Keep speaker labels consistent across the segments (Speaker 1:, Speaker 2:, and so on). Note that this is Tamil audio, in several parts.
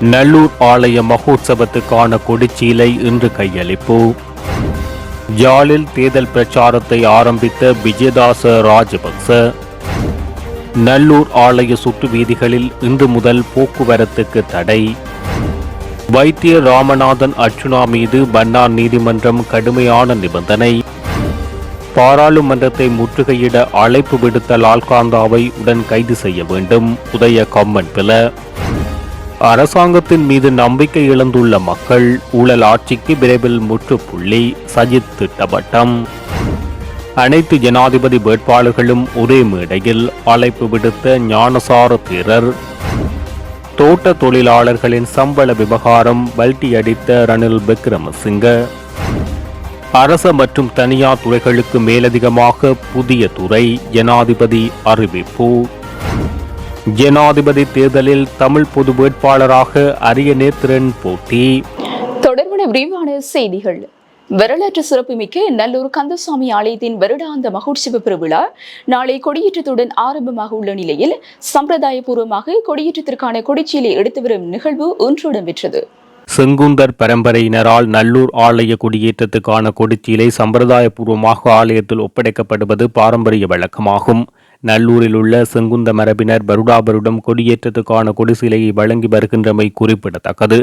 Speaker 1: நல்லூர் ஆலய மகோத்சவத்துக்கான கொடிச்சீலை இன்று கையளிப்பு. ஜாலில் தேர்தல் பிரச்சாரத்தை ஆரம்பித்த விஜயதாச ராஜபக்ச. நல்லூர் ஆலய சுற்று வீதிகளில் இன்று முதல் போக்குவரத்துக்கு தடை. வைத்திய ராமநாதன் அர்ச்சுனா மீது மன்னார் நீதிமன்றம் கடுமையான நிபந்தனை. பாராளுமன்றத்தை முற்றுகையிட அழைப்பு விடுத்த லால்காந்தாவை உடன் கைது செய்ய வேண்டும். உதய கம்மன் பில. அரசாங்கத்தின் மீது நம்பிக்கை இழந்துள்ள மக்கள் ஊழல் ஆட்சிக்கு விரைவில் முற்றுப்புள்ளி. சஜித் திட்டவட்டம். அனைத்து ஜனாதிபதி வேட்பாளர்களும் ஒரே மேடையில் அழைப்பு விடுத்த ஞானசார தேரர். தோட்ட தொழிலாளர்களின் சம்பள விவகாரம் பல்டியடித்த ரணில் விக்ரமசிங்க. அரச மற்றும் தனியார் துறைகளுக்கு மேலதிகமாக புதிய துறை ஜனாதிபதி அறிவிப்பு. ஜனாதிபதி தேர்தலில் தமிழ் பொது வேட்பாளராக அரியநேத்திரன் போட்டி.
Speaker 2: தொடர்பான விரிவான செய்திகள். வரலாற்று சிறப்புமிக்க நல்லூர் கந்தசாமி ஆலயத்தின் வருடாந்த மகோற்சவ பெருவிழா நாளை கொடியேற்றத்துடன் ஆரம்பமாக உள்ள நிலையில் சம்பிரதாயபூர்வமாக கொடியேற்றத்திற்கான கொடிச்சீலை எடுத்து வரும் நிகழ்வு ஒன்று இடம்பெற்றது.
Speaker 1: செங்குந்தர் பரம்பரையினரால் நல்லூர் ஆலய குடியேற்றத்துக்கான கொடிச்சீலை சம்பிரதாயபூர்வமாக ஆலயத்தில் ஒப்படைக்கப்படுவது பாரம்பரிய வழக்கமாகும். நல்லூரில் உள்ள செங்குந்த மரபினர் வருடாபருடம் கொடியேற்றத்துக்கான கொடிசிலையை வழங்கி வருகின்றமை குறிப்பிடத்தக்கது.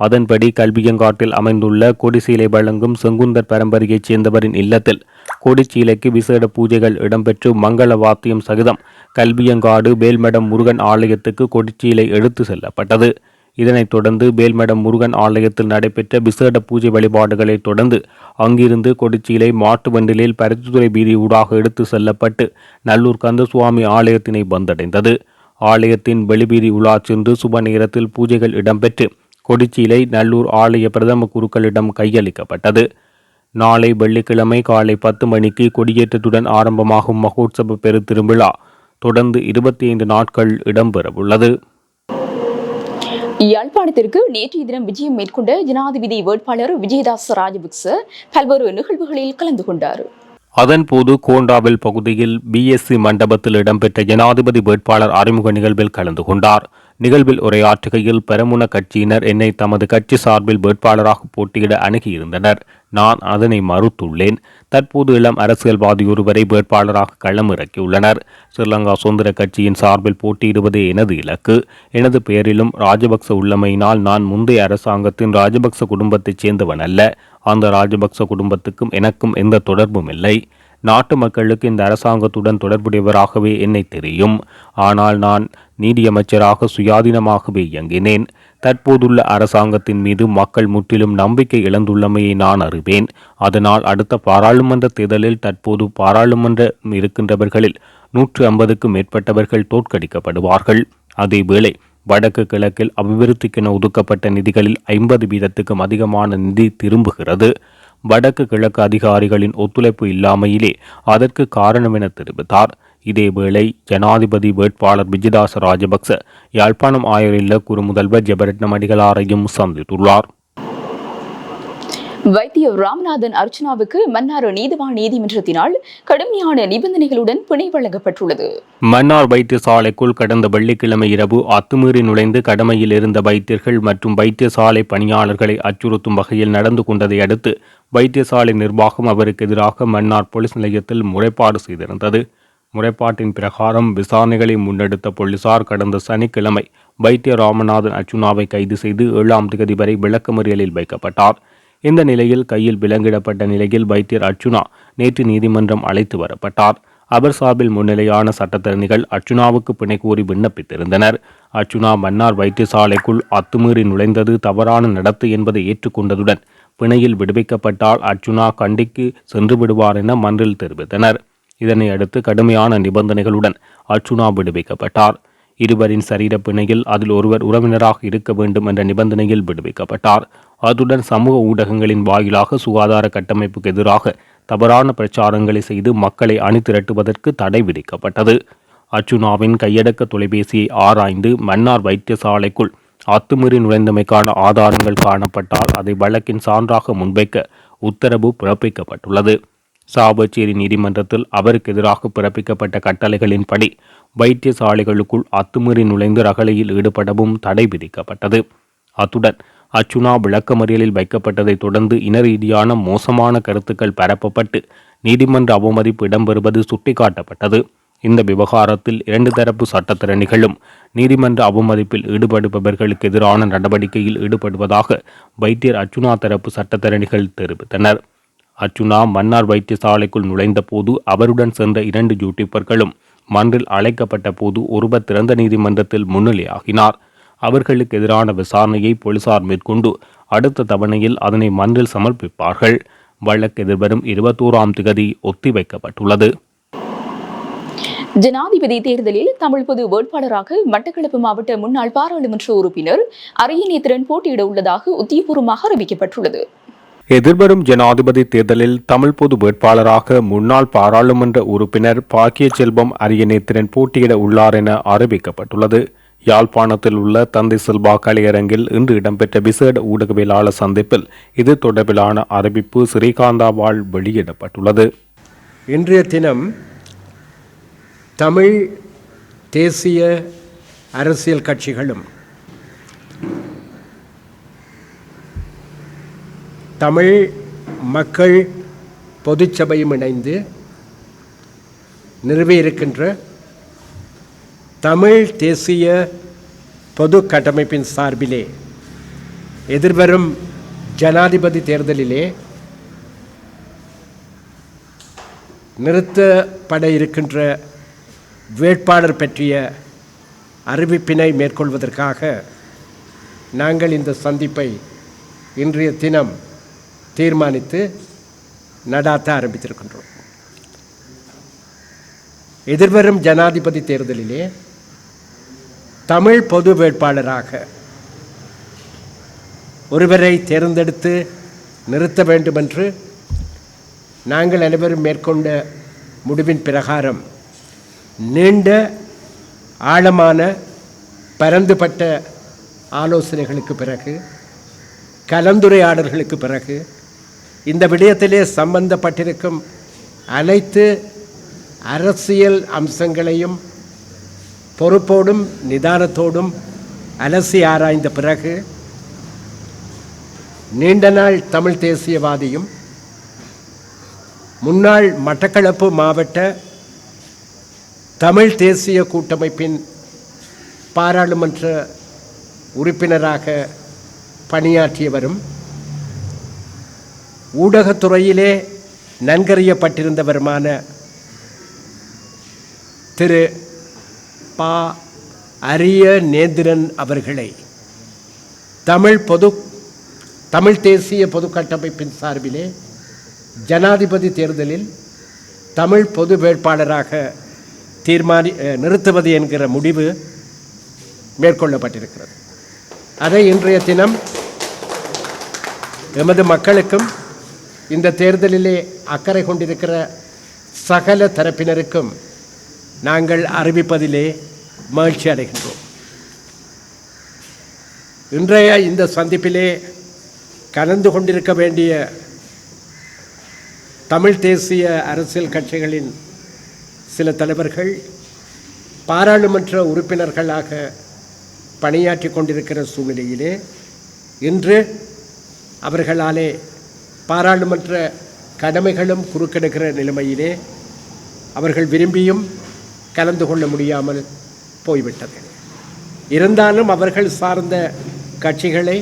Speaker 1: அதன்படி கல்வியங்காட்டில் அமைந்துள்ள கொடிசீலை வழங்கும் செங்குந்தர் பரம்பரையைச் சேர்ந்தவரின் இல்லத்தில் கொடிச்சீலைக்கு விசேட பூஜைகள் இடம்பெற்று மங்கள வாத்தியம் சகிதம். கல்வியங்காடு வேல்மடம் முருகன் ஆலயத்துக்கு கொடிச்சீலை எடுத்து செல்லப்பட்டது. இதனைத் தொடர்ந்து மேல்மடம் முருகன் ஆலயத்தில் நடைபெற்ற விசேட பூஜை வழிபாடுகளைத் தொடர்ந்து அங்கிருந்து கொடிச்சியிலை மாட்டு வண்டிலில் பருத்தித்துறை வீதி ஊடாக எடுத்து செல்லப்பட்டு நல்லூர் கந்தசுவாமி ஆலயத்தினை வந்தடைந்தது. ஆலயத்தின் வெளிபீதி உலா சென்று சுப நேரத்தில் பூஜைகள் இடம்பெற்று கொடிச்சியிலை நல்லூர் ஆலய பிரதம குருக்களிடம் கையளிக்கப்பட்டது. நாளை வெள்ளிக்கிழமை காலை பத்து மணிக்கு கொடியேற்றத்துடன் ஆரம்பமாகும் மகோத்சவ பெரு திருவிழா தொடர்ந்து இருபத்தி ஐந்து நாட்கள் இடம்பெறவுள்ளது.
Speaker 2: யாழ்ப்பாணத்திற்கு நேற்றைய தினம் விஜயம் மேற்கொண்ட ஜனாதிபதி வேட்பாளர் விஜயதாஸ் ராஜபக்ச பல்வேறு நிகழ்வுகளில் கலந்து கொண்டார்.
Speaker 1: அதன்போது கோண்டாவில் பகுதியில் பிஎஸ்சி மண்டபத்தில் இடம்பெற்ற ஜனாதிபதி வேட்பாளர் அறிமுக நிகழ்வில் கலந்து கொண்டார். நிகழ்வில் உரையாற்றுகையில் பெரமுன கட்சியினர் என்னை தமது கட்சி சார்பில் வேட்பாளராக போட்டியிட அணுகியிருந்தனர். நான் அதனை மறுத்துள்ளேன். தற்போது இளம் அரசியல்வாதி ஒருவரை வேட்பாளராக களமிறக்கியுள்ளனர். ஸ்ரீலங்கா சுதந்திர கட்சியின் சார்பில் போட்டியிடுவதே எனது இலக்கு. எனது பெயரிலும் ராஜபக்ச உள்ளமையினால் நான் முந்தைய அரசாங்கத்தின் ராஜபக்ச குடும்பத்தைச் சேர்ந்தவன் அல்ல. அந்த ராஜபக்ச குடும்பத்துக்கும் எனக்கும் எந்த தொடர்பும் இல்லை. நாட்டு மக்களுக்கு இந்த அரசாங்கத்துடன் தொடர்புடையவராகவே என்னை தெரியும். ஆனால் நான் நீதியமைச்சராக சுயாதீனமாகவே இயங்கினேன். தற்போதுள்ள அரசாங்கத்தின் மீது மக்கள் முற்றிலும் நம்பிக்கை இழந்துள்ளமையை நான் அறிவேன். அதனால் அடுத்த பாராளுமன்ற தேர்தலில் தற்போது பாராளுமன்றம் இருக்கின்றவர்களில் நூற்று ஐம்பதுக்கும் மேற்பட்டவர்கள் தோற்கடிக்கப்படுவார்கள். அதேவேளை வடக்கு கிழக்கில் அபிவிருத்திக்கென ஒதுக்கப்பட்ட நிதிகளில் ஐம்பது வீதத்துக்கும் அதிகமான நிதி திரும்புகிறது. வடக்கு கிழக்கு அதிகாரிகளின் ஒத்துழைப்பு இல்லாமையிலே அதற்கு காரணம் என தெரிவித்தார். இதேவேளை ஜனாதிபதி வேட்பாளர் விஜயதாச ராஜபக்ச யாழ்ப்பாணம் ஆயரில் குறு முதல்வர் ஜெபரட்னம் அடிகளாரையும் சந்தித்துள்ளார்.
Speaker 2: வைத்திய ராமநாதன் அர்ச்சனாவுக்கு மன்னார் நீதிவான் நீதிமன்றத்தினால் கடுமையான நிபந்தனைகளுடன் பிணை வழங்கப்பட்டுள்ளது.
Speaker 1: மன்னார் வைத்தியசாலைக்குள் கடந்த வெள்ளிக்கிழமை இரவு அத்துமீறி நுழைந்து கடமையில் இருந்த வைத்தியர்கள் மற்றும் வைத்தியசாலை பணியாளர்களை அச்சுறுத்தும் வகையில் நடந்து கொண்டதை அடுத்து வைத்தியசாலை நிர்வாகம் அவருக்கு எதிராக மன்னார் போலீஸ் நிலையத்தில் முறைப்பாடு செய்திருந்தது. முறைப்பாட்டின் பிரகாரம் விசாரணைகளை முன்னெடுத்த போலீசார் கடந்த சனிக்கிழமை வைத்திய ராமநாதன் அர்ச்சுனாவை கைது செய்து ஏழாம் தேதி வரை விளக்கமறியலில் வைக்கப்பட்டார். இந்த நிலையில் கையில் விலங்கிடப்பட்ட நிலையில் வைத்தியர் அர்ச்சுனா நேற்று நீதிமன்றம் அழைத்து வரப்பட்டார். அவர் சார்பில் முன்னிலையான சட்டத்தரணிகள் அர்ச்சுனாவுக்கு பிணை கோரி விண்ணப்பித்திருந்தனர். அர்ச்சுனா மன்னார் வைத்தியசாலைக்குள் அத்துமீறி நுழைந்தது தவறான நடத்து என்பதை ஏற்றுக்கொண்டதுடன் பிணையில் விடுவிக்கப்பட்டால் அர்ச்சுனா கண்டிக்கு சென்று விடுவார் என மன்றில் தெரிவித்தனர். இதனை அடுத்து கடுமையான நிபந்தனைகளுடன் அர்ச்சுனா விடுவிக்கப்பட்டார். இருவரின் சரீர பிணையில் அதில் ஒருவர் உறவினராக இருக்க வேண்டும் என்ற நிபந்தனையில் விடுவிக்கப்பட்டார். அத்துடன் சமூக ஊடகங்களின் வாயிலாக சுகாதார கட்டமைப்புக்கு எதிராக தவறான பிரச்சாரங்களை செய்து மக்களை அணிதிரட்டுவதற்கு தடை விதிக்கப்பட்டது. அர்ச்சுனாவின் கையடக்க தொலைபேசியை ஆராய்ந்து மன்னார் வைத்தியசாலைக்குள் அத்துமீறி நுழைந்தமைக்கான ஆதாரங்கள் காணப்பட்டால் அதை வழக்கின் சான்றாக முன்வைக்க உத்தரவு பிறப்பிக்கப்பட்டுள்ளது. சாபச்சேரி நீதிமன்றத்தில் அவருக்கு எதிராக பிறப்பிக்கப்பட்ட கட்டளைகளின்படி வைத்தியசாலைகளுக்குள் அத்துமீறி நுழைந்து ரகளையில் ஈடுபடவும் தடை விதிக்கப்பட்டது. அத்துடன் அச்சுனா விளக்கமறியலில் வைக்கப்பட்டதைத் தொடர்ந்து இனரீதியான மோசமான கருத்துக்கள் பரப்பப்பட்டு நீதிமன்ற அவமதிப்பு இடம்பெறுவது சுட்டிக்காட்டப்பட்டது. இந்த விவகாரத்தில் இரண்டு தரப்பு சட்டத்திறனிகளும் நீதிமன்ற அவமதிப்பில் ஈடுபடுபவர்களுக்கு எதிரான நடவடிக்கையில் ஈடுபடுவதாக வைத்தியர் அச்சுனா தரப்பு சட்டத்திறனிகள் தெரிவித்தனர். அர்ச்சுனா மன்னார் வைத்தியசாலைக்குள் நுழைந்தபோது அவருடன் சென்ற இரண்டு யூடியூபர்களும் மன்றில் அழைக்கப்பட்ட போது ஒருவர் திறந்த நீதிமன்றத்தில் முன்னிலையாகினார். அவர்களுக்கு எதிரான விசாரணையை போலீசார் மேற்கொண்டு அடுத்த தவணையில் அதனை மன்றில் சமர்ப்பிப்பார்கள். வழக்கு எதிர்வரும் இருபத்தோராம் திகதி ஒத்திவைக்கப்பட்டுள்ளது.
Speaker 2: ஜனாதிபதி தேர்தலில் தமிழ் பொது வேட்பாளராக மட்டக்களப்பு மாவட்ட முன்னாள் பாராளுமன்ற உறுப்பினர் அரியநேத்திரன் போட்டியிட உள்ளதாக உத்தியபூர்வமாக அறிவிக்கப்பட்டுள்ளது.
Speaker 1: எதிர்வரும் ஜனாதிபதி தேர்தலில் தமிழ் பொது வேட்பாளராக முன்னாள் பாராளுமன்ற உறுப்பினர் பாக்கிய செல்வம் அரியநேத்திரன் போட்டியிட உள்ளார் என அறிவிக்கப்பட்டுள்ளது. யாழ்ப்பாணத்தில் உள்ள தந்தை செல்வா கலையரங்கில் இன்று இடம்பெற்ற விசேட ஊடகவியலாளர் சந்திப்பில் இது தொடர்பிலான அறிவிப்பு ஸ்ரீகாந்தாவால் வெளியிடப்பட்டுள்ளது.
Speaker 3: இன்றைய தினம் தமிழ் தேசிய அரசியல் கட்சிகளும் தமிழ் மக்கள் பொதுச்சபையும் இணைந்து நிறுவியிருக்கின்ற தமிழ் தேசிய பொது கட்டமைப்பின் சார்பிலே எதிர்வரும் ஜனாதிபதி தேர்தலிலே நிறுத்தப்பட இருக்கின்ற வேட்பாளர் பற்றிய அறிவிப்பினை மேற்கொள்வதற்காக நாங்கள் இந்த சந்திப்பை இன்றைய தினம் தீர்மானித்து நடாத்த ஆரம்பித்திருக்கின்றோம். எதிர்வரும் ஜனாதிபதி தேர்தலிலே தமிழ் பொது வேட்பாளராக ஒருவரை தேர்ந்தெடுத்து நிறுத்த வேண்டுமென்று நாங்கள் அனைவரும் மேற்கொண்ட முடிவின் பிரகாரம் நீண்ட ஆழமான பரந்துபட்ட ஆலோசனைகளுக்கு பிறகு கலந்துரையாடல்களுக்கு பிறகு இந்த விடயத்திலே சம்பந்தப்பட்டிருக்கும் அனைத்து அரசியல் அம்சங்களையும் பொறுப்போடும் நிதானத்தோடும் அலசி ஆராய்ந்த பிறகு நீண்ட நாள் தமிழ் தேசியவாதியும் முன்னாள் மட்டக்களப்பு மாவட்ட தமிழ் தேசிய கூட்டமைப்பின் பாராளுமன்ற உறுப்பினராக பணியாற்றியவரும் ஊடகத்துறையிலே நன்கறியப்பட்டிருந்தவருமான திரு பா. அரிய நேந்திரன் அவர்களை தமிழ் பொது தமிழ் தேசிய பொது கட்டமைப்பின் சார்பிலே ஜனாதிபதி தேர்தலில் தமிழ் பொது வேட்பாளராக தீர்மானி நிறுத்துவது என்கிற முடிவு மேற்கொள்ளப்பட்டிருக்கிறது. அதை இன்றைய தினம் எமது மக்களுக்கும் இந்த தேர்தலிலே அக்கறை கொண்டிருக்கிற சகல தரப்பினருக்கும் நாங்கள் அறிவிப்பதிலே மகிழ்ச்சி அடைகின்றோம். இன்றைய இந்த சந்திப்பிலே கலந்து கொண்டிருக்க வேண்டிய தமிழ் தேசிய அரசியல் கட்சிகளின் சில தலைவர்கள் பாராளுமன்ற உறுப்பினர்களாக பணியாற்றி கொண்டிருக்கிற சூழ்நிலையிலே இன்று அவர்களாலே பாராளுமன்ற கடமைகளும் குறுக்கெடுக்கிற நிலைமையிலே அவர்கள் விரும்பியும் கலந்து கொள்ள முடியாமல் போய்விட்டது. இருந்தாலும் அவர்கள் சார்ந்த கட்சிகளை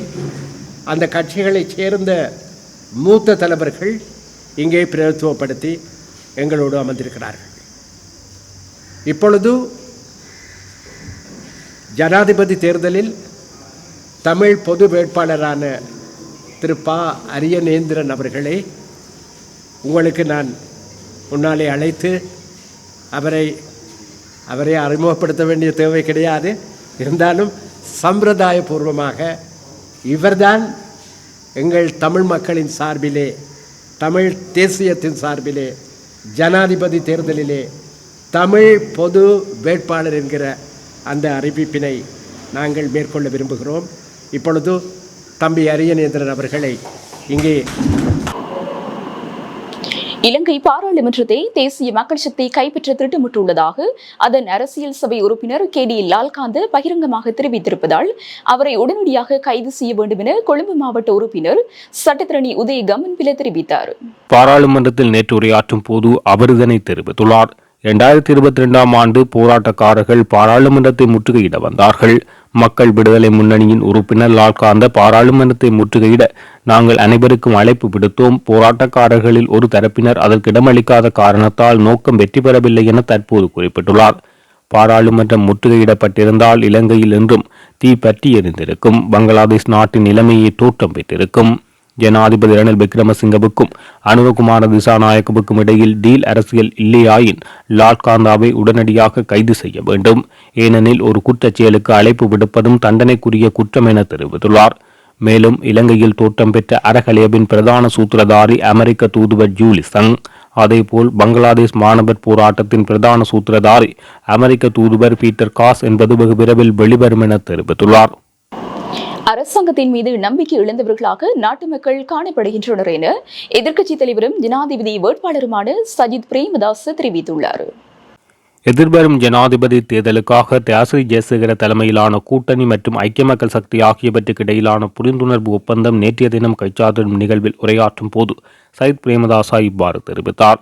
Speaker 3: அந்த கட்சிகளைச் சேர்ந்த மூத்த தலைவர்கள் இங்கே பிரதித்துவப்படுத்தி எங்களோடு அமர்ந்திருக்கிறார்கள். இப்பொழுது ஜனாதிபதி தேர்தலில் தமிழ் பொது வேட்பாளரான திரு பா அரியநேந்திரன் அவர்களை உங்களுக்கு நான் முன்னாலே அழைத்து அவரை அவரை அறிமுகப்படுத்த வேண்டிய தேவை கிடையாது. இருந்தாலும் சம்பிரதாயபூர்வமாக இவர்தான் எங்கள் தமிழ் மக்களின் சார்பிலே தமிழ் தேசியத்தின் சார்பிலே ஜனாதிபதி தேர்தலிலே தமிழ் பொது வேட்பாளர் என்கிற அந்த அறிவிப்பினை நாங்கள் மேற்கொள்ள விரும்புகிறோம். இப்பொழுது தம்பி அரியநேந்திரன் அவர்களை இங்கே
Speaker 2: இலங்கை பாராளுமன்றத்தை தேசிய மக்கள் சக்தி கைப்பற்ற திட்டமிட்டுள்ளதாக அதன் அரசியல் சபை உறுப்பினர் கே டி லால்காந்த பகிரங்கமாக தெரிவித்திருப்பதால் அவரை உடனடியாக கைது செய்ய வேண்டும் என கொழும்பு மாவட்ட உறுப்பினர் சட்டத்திரணி உதய கமன்பில தெரிவித்தார்.
Speaker 1: பாராளுமன்றத்தில் நேற்று உரையாற்றும் போது அவர் இதனை தெரிவித்துள்ளார். இரண்டாயிரத்தி இருபத்தி ரெண்டாம் ஆண்டு போராட்டக்காரர்கள் பாராளுமன்றத்தை முற்றுகையிட வந்தார்கள். மக்கள் விடுதலை முன்னணியின் உறுப்பினர் லால்காந்த பாராளுமன்றத்தை முற்றுகையிட நாங்கள் அனைவருக்கும் அழைப்பு விடுத்தோம். போராட்டக்காரர்களில் ஒரு தரப்பினர் அதற்கு இடமளிக்காத காரணத்தால் நோக்கம் வெற்றி பெறவில்லை என தற்போது குறிப்பிட்டுள்ளார். பாராளுமன்றம் முற்றுகையிடப்பட்டிருந்தால் இலங்கையில் என்றும் தீ பற்றி எரிந்திருக்கும். பங்களாதேஷ் நாட்டின் நிலைமையை தோற்றம் பெற்றிருக்கும். ஜனாதிபதி ரணில் விக்ரமசிங்கவுக்கும் அனுரகுமார திசாநாயக்கவுக்கும் இடையில் டீல் அரசியல் இல்லையாயின் லால்காந்தாவை உடனடியாக கைது செய்ய வேண்டும். ஏனெனில் ஒரு குற்றச் செயலுக்கு அழைப்பு விடுப்பதும் தண்டனைக்குரிய குற்றம் என தெரிவித்துள்ளார். மேலும் இலங்கையில் தோற்றம் பெற்ற அரகலேபின் பிரதான சூத்திரதாரி அமெரிக்க தூதுவர் ஜூலி சங் அதேபோல் பங்களாதேஷ் மாணவர் போராட்டத்தின் பிரதான சூத்திரதாரி அமெரிக்க தூதுவர் பீட்டர் காஸ் என்பது வெகு விரைவில் வெளிவரும் என தெரிவித்துள்ளார்.
Speaker 2: அரசாங்கத்தின் மீது நம்பிக்கை இழந்தவர்களாக நாட்டு மக்கள் காணப்படுகின்றனர் என எதிர்க்கட்சித் தலைவரும் ஜனாதிபதி வேட்பாளருமான சஜித் பிரேமதாஸ் தெரிவித்துள்ளார்.
Speaker 1: எதிர்வரும் ஜனாதிபதி தேர்தலுக்காக தியாசிரி ஜெயசேகர தலைமையிலான கூட்டணி மற்றும் ஐக்கிய மக்கள் சக்தி ஆகியவற்றுக்கு இடையிலான புரிந்துணர்வு ஒப்பந்தம் நேற்றைய தினம் கைச்சாத்திடும் நிகழ்வில் உரையாற்றும் போது சயித் பிரேமதாசா இவ்வாறு தெரிவித்தார்.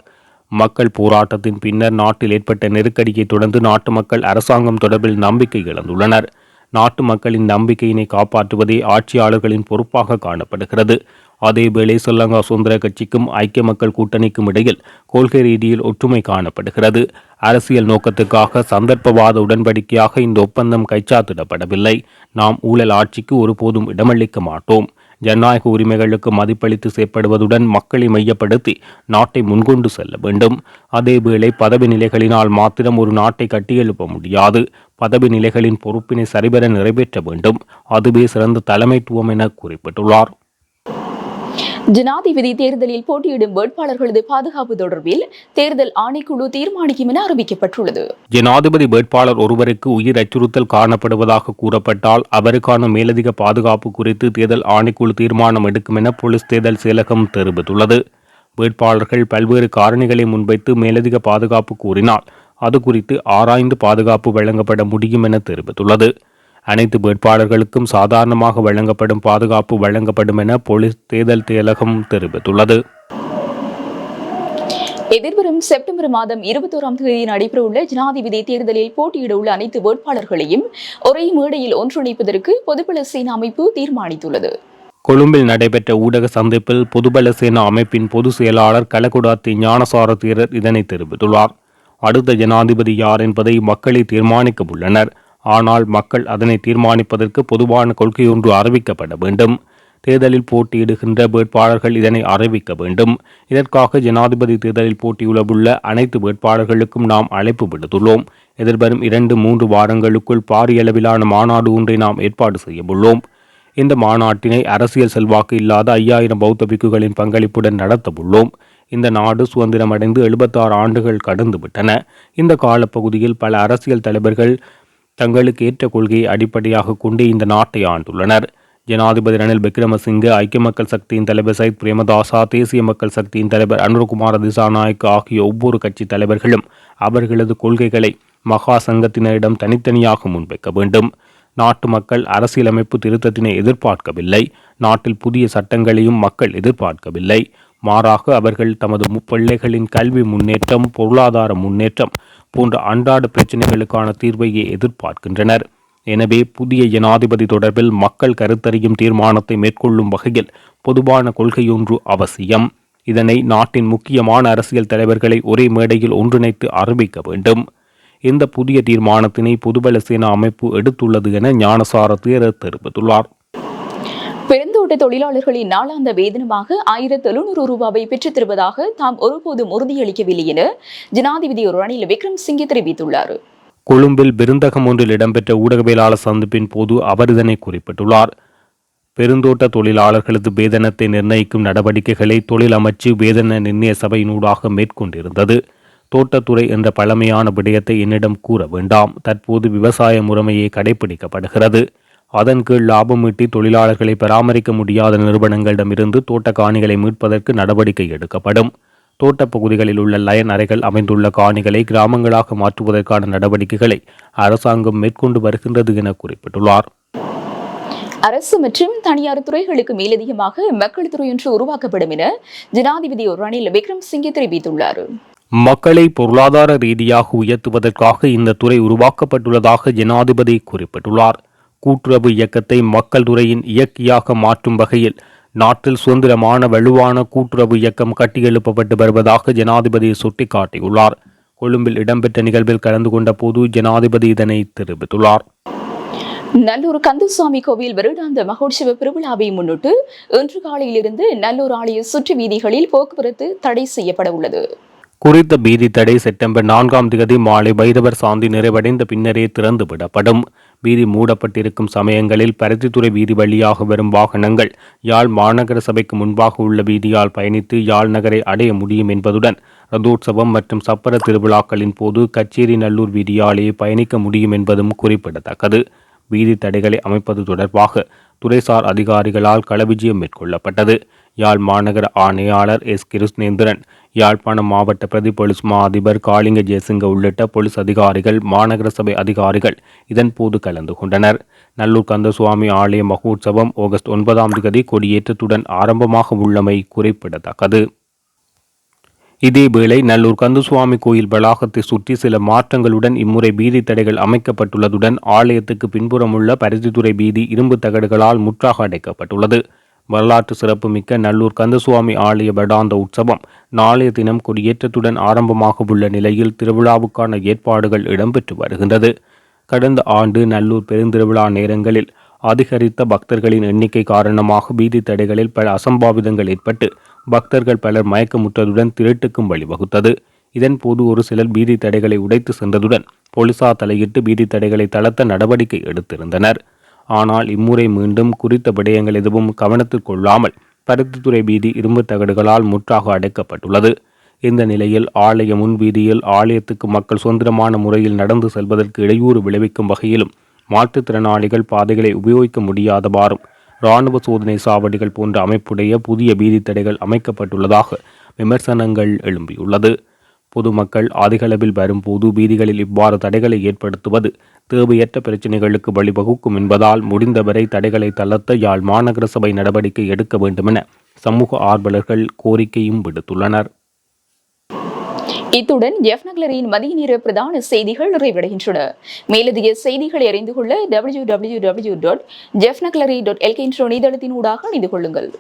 Speaker 1: மக்கள் போராட்டத்தின் பின்னர் நாட்டில் ஏற்பட்ட நெருக்கடியை தொடர்ந்து நாட்டு மக்கள் அரசாங்கம் தொடர்பில் நம்பிக்கை இழந்துள்ளனர். நாட்டு மக்களின் நம்பிக்கையினை காப்பாற்றுவதே ஆட்சியாளர்களின் பொறுப்பாக காணப்படுகிறது. அதேவேளை ஸ்ரீலங்கா சுதந்திர கட்சிக்கும் ஐக்கிய மக்கள் கூட்டணிக்கும் இடையில் கொள்கை ரீதியில் ஒற்றுமை காணப்படுகிறது. அரசியல் நோக்கத்துக்காக சந்தர்ப்பவாத உடன்படிக்கையாக இந்த ஒப்பந்தம் கைச்சாத்திடப்படவில்லை. நாம் ஊழல் ஆட்சிக்கு ஒருபோதும் இடமளிக்க மாட்டோம். ஜனநாயக உரிமைகளுக்கு மதிப்பளித்து செயற்படுவதுடன் மக்களை மையப்படுத்தி நாட்டை முன்கொண்டு செல்ல வேண்டும். அதேவேளை பதவி நிலைகளினால் மாத்திரம் ஒரு நாட்டை கட்டியெழுப்ப முடியாது. பதவி நிலைகளின் பொறுப்பினை சரிபெற நிறைவேற்ற வேண்டும். அதுவே சிறந்த தலைமைத்துவம் என குறிப்பிட்டுள்ளார்.
Speaker 2: ஜனாதிபதி தேர்தலில் போட்டியிடும் வேட்பாளர்களது பாதுகாப்பு தொடர்பில் தேர்தல் ஆணைக்குழு தீர்மானிக்கும் என அறிவிக்கப்பட்டுள்ளது.
Speaker 1: ஜனாதிபதி வேட்பாளர் ஒருவருக்கு உயிர் அச்சுறுத்தல் காணப்படுவதாக கூறப்பட்டால் அவருக்கான மேலதிக பாதுகாப்பு குறித்து தேர்தல் ஆணைக்குழு தீர்மானம் எடுக்கும் என போலீஸ் தேர்தல் செயலகம் தெரிவித்துள்ளது. வேட்பாளர்கள் பல்வேறு காரணிகளை முன்வைத்து மேலதிக பாதுகாப்பு கூறினால் அது குறித்து ஆராய்ந்து பாதுகாப்பு வழங்கப்பட முடியும் என தெரிவித்துள்ளது. அனைத்து வேட்பாளர்களுக்கும் சாதாரணமாக வழங்கப்படும் பாதுகாப்பு வழங்கப்படும் என போலீஸ் தேர்தல் செயலகம் தெரிவித்துள்ளது.
Speaker 2: எதிர்வரும் செப்டம்பர் மாதம் இருபத்தோராம் தேதி நடைபெறவுள்ள ஜனாதிபதி தேர்தலில் போட்டியிட உள்ள அனைத்து வேட்பாளர்களையும் ஒரே மேடையில் ஒன்றிணைப்பதற்கு பொதுபல சேனா அமைப்பு தீர்மானித்துள்ளது.
Speaker 1: கொழும்பில் நடைபெற்ற ஊடக சந்திப்பில் பொதுபல சேனா அமைப்பின் பொதுச் செயலாளர் கலகுடாத்தி ஞானசார தேரர் இதனை தெரிவித்துள்ளார். அடுத்த ஜனாதிபதி யார் என்பதை மக்களே தீர்மானிக்க உள்ளனர். ஆனால் மக்கள் அதனை தீர்மானிப்பதற்கு பொதுவான கொள்கை ஒன்று அறிவிக்கப்பட வேண்டும். தேர்தலில் போட்டியிடுகின்ற வேட்பாளர்கள் இதனை அறிவிக்க வேண்டும். இதற்காக ஜனாதிபதி தேர்தலில் போட்டியுள்ள அனைத்து வேட்பாளர்களுக்கும் நாம் அழைப்பு விடுத்துள்ளோம். எதிர்வரும் இரண்டு மூன்று வாரங்களுக்குள் பாரியளவிலான மாநாடு ஒன்றை நாம் ஏற்பாடு செய்யவுள்ளோம். இந்த மாநாட்டினை அரசியல் செல்வாக்கு இல்லாத ஐயாயிரம் பௌத்த பிக்குகளின் பங்களிப்புடன் நடத்தவுள்ளோம். இந்த நாடு சுதந்திரமடைந்து எழுபத்தாறு ஆண்டுகள் கடந்துவிட்டன. இந்த காலப்பகுதியில் பல அரசியல் தலைவர்கள் தங்களுக்கு ஏற்ற கொள்கையை அடிப்படையாக கொண்டு இந்த நாட்டை ஆண்டுள்ளனர். ஜனாதிபதி ரணில் விக்ரமசிங்கே ஐக்கிய மக்கள் சக்தியின் தலைவர் சயித் பிரேமதாசா தேசிய மக்கள் சக்தியின் தலைவர் அனுரகுமார திசாநாயக் ஆகிய ஒவ்வொரு கட்சி தலைவர்களும் அவர்களது கொள்கைகளை மகா சங்கத்தினரிடம் தனித்தனியாக முன்வைக்க வேண்டும். நாட்டு மக்கள் அரசியலமைப்பு திருத்தத்தினை எதிர்பார்க்கவில்லை. நாட்டில் புதிய சட்டங்களையும் மக்கள் எதிர்பார்க்கவில்லை. மாறாக அவர்கள் தமது பிள்ளைகளின் கல்வி முன்னேற்றம் பொருளாதார முன்னேற்றம் போன்ற அன்றாட பிரச்சினைகளுக்கான தீர்வையே எதிர்பார்க்கின்றனர். எனவே புதிய ஜனாதிபதி தொடர்பில் மக்கள் கருத்தறியும் தீர்மானத்தை மேற்கொள்ளும் வகையில் பொதுவான கொள்கையொன்று அவசியம். இதனை நாட்டின் முக்கியமான அரசியல் தலைவர்களை ஒரே மேடையில் ஒன்றிணைத்து அறிவிக்க வேண்டும். இந்த புதிய தீர்மானத்தினை பொதுபல சேனா அமைப்பு எடுத்துள்ளது என ஞானசார தேரர் தெரிவித்துள்ளார்.
Speaker 2: பெருந்தோட்ட தொழிலாளர்களின் நாளாந்த வேதனமாக ஆயிரத்து எழுநூறு ரூபாவை பெற்றுத் தருவதாக தாம் ஒருபோதும் உறுதியளிக்கவில்லை என ஜனாதிபதி ரணில் விக்ரம்சிங்கே தெரிவித்துள்ளார்.
Speaker 1: கொழும்பில் விருந்தகம் ஒன்றில் இடம்பெற்ற ஊடகவியலாளர் சந்திப்பின் போது அவர் இதனை குறிப்பிட்டுள்ளார். பெருந்தோட்ட தொழிலாளர்களது வேதனத்தை நிர்ணயிக்கும் நடவடிக்கைகளை தொழில் அமைச்சு வேதன நிர்ணய சபையினூடாக மேற்கொண்டிருந்தது. தோட்டத்துறை என்ற பழமையான விடயத்தை என்னிடம் கூற வேண்டாம். தற்போது விவசாய முறைமையே கடைபிடிக்கப்படுகிறது. அதன் கீழ் லாபம் ஈட்டி தொழிலாளர்களை பராமரிக்க முடியாத நிறுவனங்களிடமிருந்து தோட்ட காணிகளை மீட்பதற்கு நடவடிக்கை எடுக்கப்படும். தோட்டப் பகுதிகளில் உள்ள லயன் அறைகள் அமைந்துள்ள காணிகளை கிராமங்களாக மாற்றுவதற்கான நடவடிக்கைகளை அரசாங்கம் மேற்கொண்டு வருகின்றது என குறிப்பிட்டுள்ளார்.
Speaker 2: அரசு மற்றும் தனியார் துறைகளுக்கு மேலதிகமாக மக்கள் துறை ஒன்று உருவாக்கப்படும் என ஜனாதிபதி ரணில் விக்ரம்சிங்கே தெரிவித்துள்ளார்.
Speaker 1: மக்களை பொருளாதார ரீதியாக உயர்த்துவதற்காக இந்த துறை உருவாக்கப்பட்டுள்ளதாக ஜனாதிபதி குறிப்பிட்டுள்ளார். கூட்டுறவு இயக்கத்தை மக்கள் துறையின் இயக்கியாக மாற்றும் வகையில் நாட்டில் சுதந்திரமான வலுவான கூட்டுறவு இயக்கம் கட்டியெழுப்பப்பட்டு வருவதாக ஜனாதிபதி சுட்டிக்காட்டியுள்ளார். கொழும்பில் இடம்பெற்ற நிகழ்வில் கலந்து கொண்ட போது ஜனாதிபதி இதனை தெரிவித்துள்ளார்.
Speaker 2: நல்லூர் கந்தசுவாமி கோவில் வருடாந்த மகோற்சவ பெருவிழாவை முன்னிட்டு இன்று காலையிலிருந்து நல்லூர் ஆலய சுற்று வீதிகளில் போக்குவரத்து தடை செய்யப்பட உள்ளது.
Speaker 1: குறித்த பீதி தடை செப்டம்பர் நான்காம் தேதி மாலை வைரவர் சாந்தி நிறைவடைந்த பின்னரே திறந்து விடப்படும் வீதி மூடப்பட்டிருக்கும் சமயங்களில் பருத்தித்துறை வீதி வழியாக வரும் வாகனங்கள் யாழ் மாநகர சபைக்கு முன்பாக உள்ள வீதியால் பயணித்து யாழ் நகரை அடைய முடியும் என்பதுடன் ரதோற்சவம் மற்றும் சப்பர திருவிழாக்களின் போது கச்சேரி நல்லூர் வீதியாலே பயணிக்க முடியும் என்பதும் குறிப்பிடத்தக்கது. வீதி தடைகளை அமைப்பது தொடர்பாக துறைசார் அதிகாரிகளால் களவிஜயம் மேற்கொள்ளப்பட்டது. யாழ் மாநகர ஆணையாளர் எஸ் கிருஷ்ணேந்திரன் யாழ்ப்பாணம் மாவட்ட பிரதி போலீஸ் மா அதிபர் காளிங்க ஜெயசிங்க உள்ளிட்ட போலீஸ் அதிகாரிகள் மாநகர சபை அதிகாரிகள் இதன்போது கலந்து கொண்டனர். நல்லூர் கந்தசுவாமி ஆலய மகோற்சவம் ஆகஸ்ட் ஒன்பதாம் தேதி கொடியேற்றத்துடன் ஆரம்பமாக உள்ளமை குறிப்பிடத்தக்கது. இதேவேளை நல்லூர் கந்தசுவாமி கோயில் வளாகத்தை சுற்றி சில மாற்றங்களுடன் இம்முறை பீதி தடைகள் அமைக்கப்பட்டுள்ளதுடன் ஆலயத்துக்கு பின்புறமுள்ள பரிசுத்துறை பீதி இரும்பு தகடுகளால் முற்றாக அடைக்கப்பட்டுள்ளது. வரலாற்று சிறப்புமிக்க நல்லூர் கந்தசுவாமி ஆலய வருடாந்த உற்சவம் நாளைய தினம் கொடியேற்றத்துடன் ஆரம்பமாக உள்ள நிலையில் திருவிழாவுக்கான ஏற்பாடுகள் இடம்பெற்று வருகின்றது. கடந்த ஆண்டு நல்லூர் பெருந்திருவிழா நேரங்களில் அதிகரித்த பக்தர்களின் எண்ணிக்கை காரணமாக பீதி தடைகளில் பல அசம்பாவிதங்கள் ஏற்பட்டு பக்தர்கள் பலர் மயக்கமுற்றதுடன் திருட்டுக்கும் வழிவகுத்தது. இதன்போது ஒரு சிலர் பீதி தடைகளை உடைத்து சென்றதுடன் போலீசார் தலையிட்டு பீதி தடைகளை தளர்த்த நடவடிக்கை எடுத்திருந்தனர். ஆனால் இம்முறை மீண்டும் குறித்த விடயங்கள் எதுவும் கவனத்தில் கொள்ளாமல் பருத்தித்துறை வீதி இரும்பு தகடுகளால் முற்றாக அடைக்கப்பட்டுள்ளது. இந்த நிலையில் ஆலய முன் வீதியில் ஆலயத்துக்கு மக்கள் சுதந்திரமான முறையில் நடந்து செல்வதற்கு இடையூறு விளைவிக்கும் வகையிலும் மாற்றுத்திறனாளிகள் பாதைகளை உபயோகிக்க முடியாதவாறும் இராணுவ சோதனை சாவடிகள் போன்ற அமைப்புடைய புதிய வீதி தடைகள் அமைக்கப்பட்டுள்ளதாக விமர்சனங்கள் எழும்பியுள்ளது. பொதுமக்கள் அதிகளவில் வரும்போது வீதிகளில் இவ்வாறு தடைகளை ஏற்படுத்துவது தேவையற்ற பிரச்சினைகளுக்கு வழிவகுக்கும் என்பதால் முடிந்தவரை தடைகளை தளர்த்த யாழ் மாநகர சபை நடவடிக்கை எடுக்க வேண்டுமென சமூக ஆர்வலர்கள் கோரிக்கையும் விடுத்துள்ளனர்.
Speaker 2: இத்துடன் எஃப் நகரின் மதிய நேர பிரதான செய்திகள் நிறைவடைகின்றன. மேலதிக செய்திகளை அறிந்து கொள்ள W W W dot jeff dot LK என்ற இணையதளத்தின் ஊடாக இணைந்து கொள்ளுங்கள்.